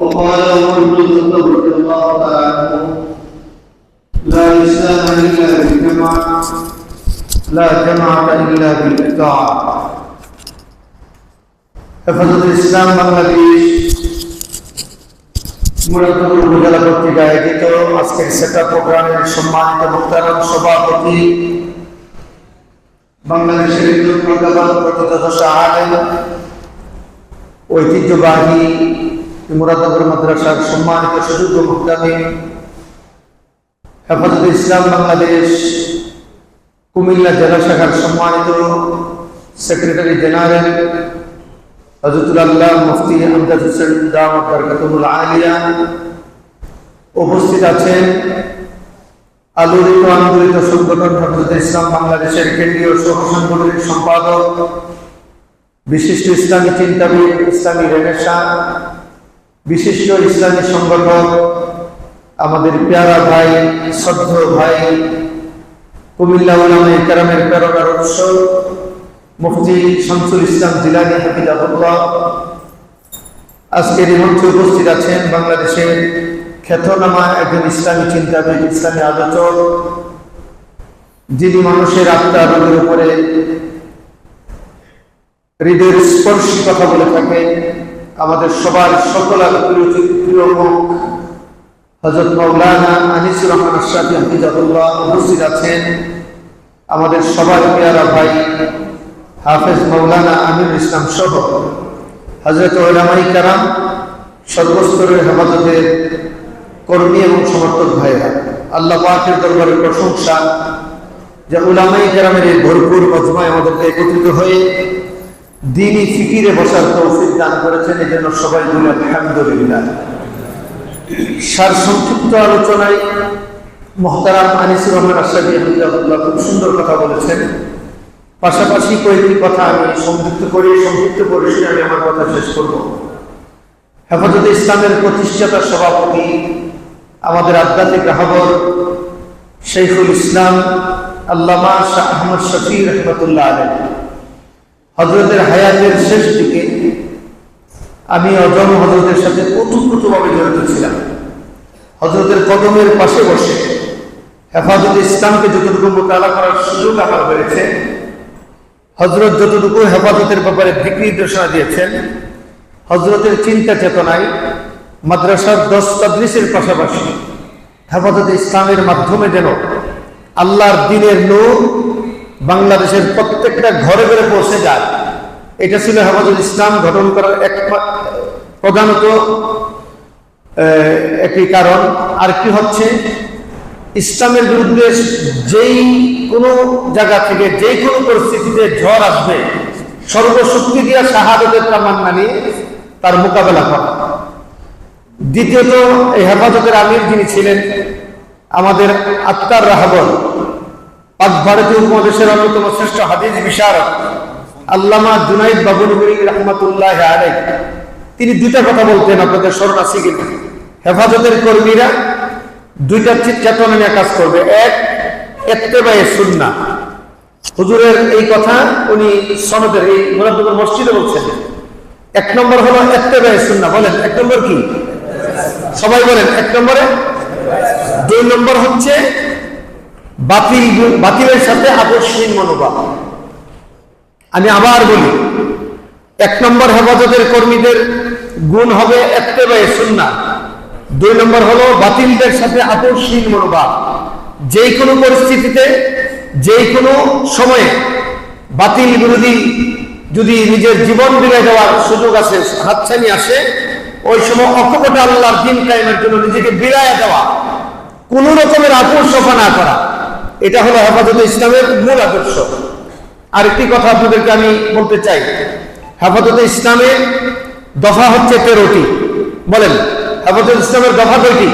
وقال عمر بن الخطاب رضي الله تعالى عنه لا اسلام الا بالجماعه لا جماعه الا بالطاعه হেফাজত ইসলাম বাংলাদেশ মুরাদপুর উপজেলা কর্তৃক আয়োজিত আজকের সেটা প্রোগ্রামের সম্মানিত মুক্তারাম সভাপতি বাংলাদেশের হিন্দু প্রজ্ঞাপন প্রতিষ্ঠা আলেম ঐতিহ্যবাহী মুরাদনগর মাদ্রাসার সম্মানিত সুযোগ্য মুক্তামী হেফাজত ইসলাম বাংলাদেশ, কুমিল্লা জেলা শাখার সম্মানিত সেক্রেটারি জেনারেল হজরতুল আল্লাহ মুফতি আমজাদ হোসেন বরকাতুল আলিয়া উপস্থিত আছেন। আলোড়িত আন্দোলিত সংগঠন হেফাজত ইসলাম বাংলাদেশের কেন্দ্রীয় সহ সাংগঠনিক সম্পাদক, বিশিষ্ট ইসলামী চিন্তাবিদ, ইসলামী রেনেসা বিশিষ্ট ইসলামী সংগঠক, আমাদের পেয়ারা ভাই শ্রদ্ধ ভাই, কুমিল্লা উলামা ইকরামের প্রেরণার উৎস, মুফতি শামসুল ইসলাম জিলানি হাফিজাহুল্লাহ। আজকের এই মঞ্চে উপস্থিত আছেন বাংলাদেশের খ্যাতনামা একজন ইসলামী চিন্তাবিদ, ইসলামী আলোচক, যিনি মানুষের আত্মা রোগের উপরে হৃদয়ের স্পর্শী কথা বলে থাকেন। আমাদের সবার সকলার হজরত মৌলানা আছেন। আমাদের সবার পেয়ারা ভাই হাফেজ মৌলানা আমির ইসলাম সহ হজরত ওলামাই কারাম, সর্বস্তরের হেফাজতের কর্মী এবং সমর্থক ভাইরা আল্লাহ পাকের দরবারের প্রশংসা যে উলামাই কেরামের ভরপুর মজমায় আমাদেরকে একত্রিত হয়ে দিনই ফিকিরে বসার তৌফিক দান করেছেন এই জন্য সবাই বলে আলহামদুলিল্লাহ। সার সংক্ষিপ্ত আলোচনায় মহতারাম আনিসুর রহমান আশরাফি আহমদুল্লাহ খুব সুন্দর কথা বলেছেন। পাশাপাশি কয়েকটি কথা আমি সংযুক্ত করে সংযুক্ত করে আমি আমার কথা শেষ করব। হেফাজতে ইসলামের প্রতিষ্ঠাতা সভাপতি, আমাদের আধ্যাত্মিক রাহবর শেখুল ইসলাম, আল্লামা শাহ আহমদ শফি রহমতুল্লাহ আলম হজরতের হায়াতের শেষ দিকে আমি অজম হজরতের সাথে ওতপ্রোতভাবে জড়িত ছিলাম। হজরতের কদমের পাশে বসে হেফাজত ইসলামকে যতটুকু মোকালা করার সুযোগ আমার হয়েছে হজরত যতটুকু হেফাজতের ব্যাপারে দিক নির্দেশনা দিয়েছেন হজরতের চিন্তা চেতনায় মাদ্রাসার দশ তাদৃশের পাশাপাশি হেফাজত ইসলামের মাধ্যমে যেন আল্লাহর দিনের নূর বাংলাদেশের প্রত্যেকটা ঘরে ঘরে পৌঁছে যায়। এটা ছিল হেফাজত ইসলাম গঠন করার এক প্রধানত একটি কারণ। আর কি হচ্ছে, ইসলামের বিরুদ্ধে যেই কোনো জায়গা থেকে যে কোনো পরিস্থিতিতে ঝড় আসবে, সর্বশক্তি দিয়া শাহাদতের তামান্না নিয়ে তার মোকাবেলা করা। দ্বিতীয়ত, এই হেফাজতের আমির যিনি ছিলেন, আমাদের আত্মার রাহাবর পাক ভারতীয় উপমহাদেশের অন্যতম শ্রেষ্ঠ হাদিস বিশারক আল্লামা জুনাইদ বাবুনগুরি রহমতুল্লাহ আলাই তিনি দুইটা কথা বলতেন আপনাদের স্মরণ আছে কিন্তু হেফাজতের কর্মীরা দুইটা চেতনা নিয়ে কাজ করবে। এক এত্তেবায়ে সুন্না হুজুরের এই কথা উনি সনদের এই মুরাদনগর মসজিদে বলছেন। এক নম্বর হলো এত্তেবায়ে সুন্না বলেন, এক নম্বর কি? সবাই বলেন, এক নম্বরে? দুই নম্বর হচ্ছে বাতিল বাতিলের সাথে আকর্ষণীয় মনোভাব। আমি আবার বলি, এক নম্বর হেফাজতের কর্মীদের গুণ হবে এত্তেবায়ে সুন্না দুই নম্বর হলো বাতিলদের সাথে আকর্ষণীয় মনোভাব। যে কোনো পরিস্থিতিতে যে কোনো সময়ে বাতিল বিরোধী যদি নিজের জীবন বিলে দেওয়ার সুযোগ আছে হাতছানি আসে, ওই সময় অকপটে আল্লাহর দিন কায়েমের জন্য নিজেকে বিরায় দেওয়া, কোন রকমের আকর্ষণা না করা এটা হলো হেফাজত ইসলামের মূল আদর্শ। আরেকটি কথা আপনাদেরকে আমি বলতে চাই। হেফাজত ইসলামের দফা হচ্ছে তেরোটি। বলেন, হেফাজত ইসলামের দফা কয়টি?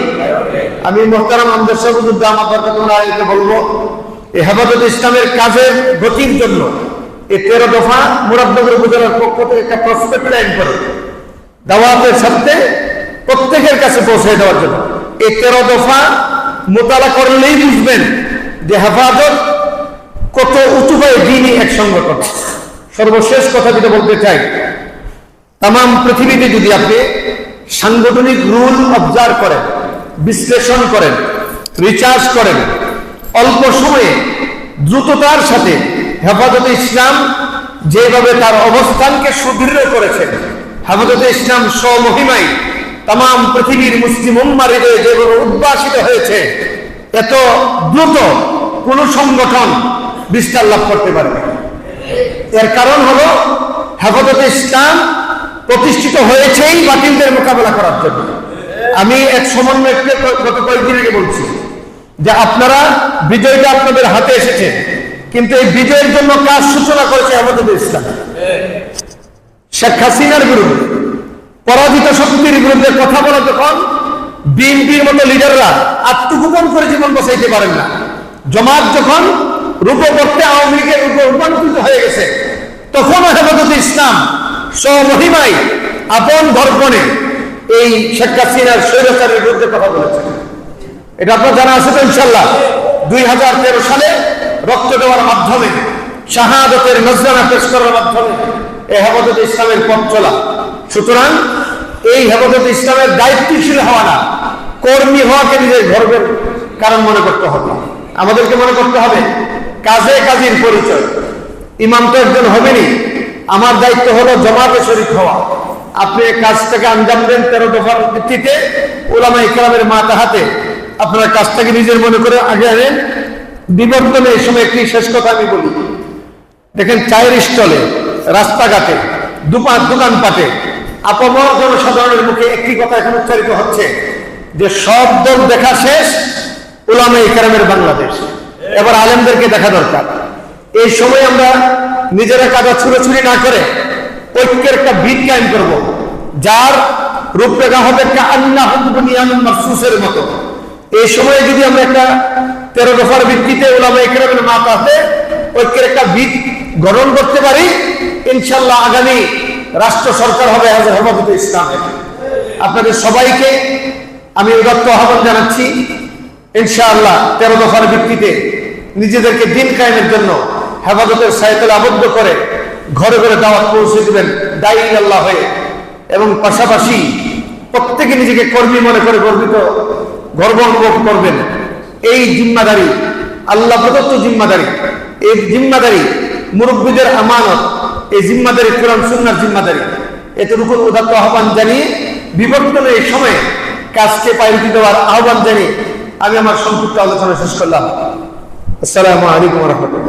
আমি মোহতারাম আমদের সাহুদ্দ আমার বরকাতুল্লাহকে বলব। এই হেফাজত ইসলামের কাজের গতির জন্য এই তেরো দফা মুরাদনগর উপজেলার পক্ষ থেকে একটা প্রসপেক্ট লাইন করে। দাওয়াতের সাথে প্রত্যেকের কাছে পৌঁছে দেওয়ার জন্য। এই তেরো দফা মোতালা করলেই বুঝবেন হেফাজত কত উঁচু হয়ে দিনই এক সংগঠন। সর্বশেষ কথা যেটা বলতে চাই তাম পৃথিবীতে যদি আপনি সাংগঠনিক রুল অবজার্ভ করেন, বিশ্লেষণ করেন, রিচার্জ করেন, অল্প সময়ে দ্রুততার সাথে হেফাজতে ইসলাম যেভাবে তার অবস্থানকে সুদৃঢ় করেছে, হেফাজতে ইসলাম স্বমহিমাই তাম পৃথিবীর মুসলিম উম্মার হৃদয়ে যেভাবে উদ্ভাসিত হয়েছে, এত দ্রুত কোন সংগঠন বিস্তার লাভ করতে পারবে। এর কারণ হলো, হেফাজতে ইসলাম প্রতিষ্ঠিত হয়েছেই বাতিলদের মোকাবেলা করার জন্য আমি এক সমন্বয়কে গত কয়েকদিন আগে বলছি যে আপনারা বিজয়টা আপনাদের হাতে এসেছে, কিন্তু এই বিজয়ের জন্য কাজ সূচনা করেছে হেফাজতে ইসলাম শেখ হাসিনার বিরুদ্ধে, পরাজিত শক্তির বিরুদ্ধে কথা বলা যখন বিএনপির মতো লিডাররা আত্মগোপন করে জীবন বসাইতে পারেন না জমাত যখন রূপবর্তে আওয়ামী লীগের উপর রূপান্তরিত হয়ে গেছে, তখনও হেফাজতে ইসলাম স্বমহিমাই আপন ধর্পণে এই শেখ হাসিনার স্বৈরাচারের বিরুদ্ধে কথা বলেছে। এটা আপনার জানা আছে তো ইনশাল্লাহ দুই হাজার তেরো সালে রক্ত দেওয়ার মাধ্যমে, শাহাদতের নজরানা পেশ করার মাধ্যমে এই হেফাজত ইসলামের পথ চলা। সুতরাং এই হেফাজত ইসলামের দায়িত্বশীল হওয়া না, কর্মী হওয়াকে নিজের গর্বের কারণ মনে করতে হবে। আমাদেরকে মনে করতে হবে, কাজে কাজের পরিচয়। ইমাম তো একজন হবেনি আমার দায়িত্ব হলো জমাতে শরীক হওয়া। আপনি কাজটাকে আঞ্জাম দেন তেরো দফার ভিত্তিতে। ওলামা ইকরামের মাথা হাতে আপনার কাজটাকে নিজের মনে করে আগে আনেন। বিবর্তনে এই সময় একটি শেষ কথা আমি বলি। দেখেন চায়ের স্টলে, রাস্তাঘাটে দোকান দোকানপাটে আপামর জনসাধারণের মুখে একটি কথা এখন উচ্চারিত হচ্ছে যে সব দল দেখা শেষ ওলামা ইকরামের বাংলাদেশ। এবার আলেমদেরকে দেখা দরকার। এই সময় আমরা নিজেরা কাদা ছুড়োছুড়ি না করে ঐক্যের একটা ভিত কায়েম করব, যার রূপরেখা হবে মাসুসের মতো। এই সময়ে যদি আমরা একটা তেরো দফার ভিত্তিতে ওলামা ইকরামের মাথাতে ঐক্যের একটা ভিত গ্রহণ করতে পারি ইনশাল্লাহ আগামী রাষ্ট্র সরকার হবে হাজার হেফাজতে ইসলামের। আপনাদের সবাইকে আমি উদাত্ত আহ্বান জানাচ্ছি। ইনশাআল্লাহ তেরো দফার ভিত্তিতে নিজেদেরকে দিন কায়েমের জন্য হেফাজতের সাইকেল আবদ্ধ করে ঘরে ঘরে দাওয়াত পৌঁছে দিবেন দায়ী আল্লাহ হয়ে। এবং পাশাপাশি প্রত্যেকে নিজেকে কর্মী মনে করে গর্বিত গর্ব অনুভব করবেন। এই জিম্মাদারি, আল্লাহ প্রদত্ত জিম্মাদারি, এই জিম্মাদারি মুরব্বীদের আমানত, এই জিম্মাদারি কোরআন সুন্নার জিম্মাদারি। এতটুকু উদাত্ত আহ্বান জানিয়ে বিবর্তনের এই সময়ে কাজকে পাইরিটি দেওয়ার আহ্বান জানিয়ে আমি আমার সংক্ষিপ্ত আলোচনা শেষ করলাম। আসসালামু আলাইকুম রহমতুল্লাহ।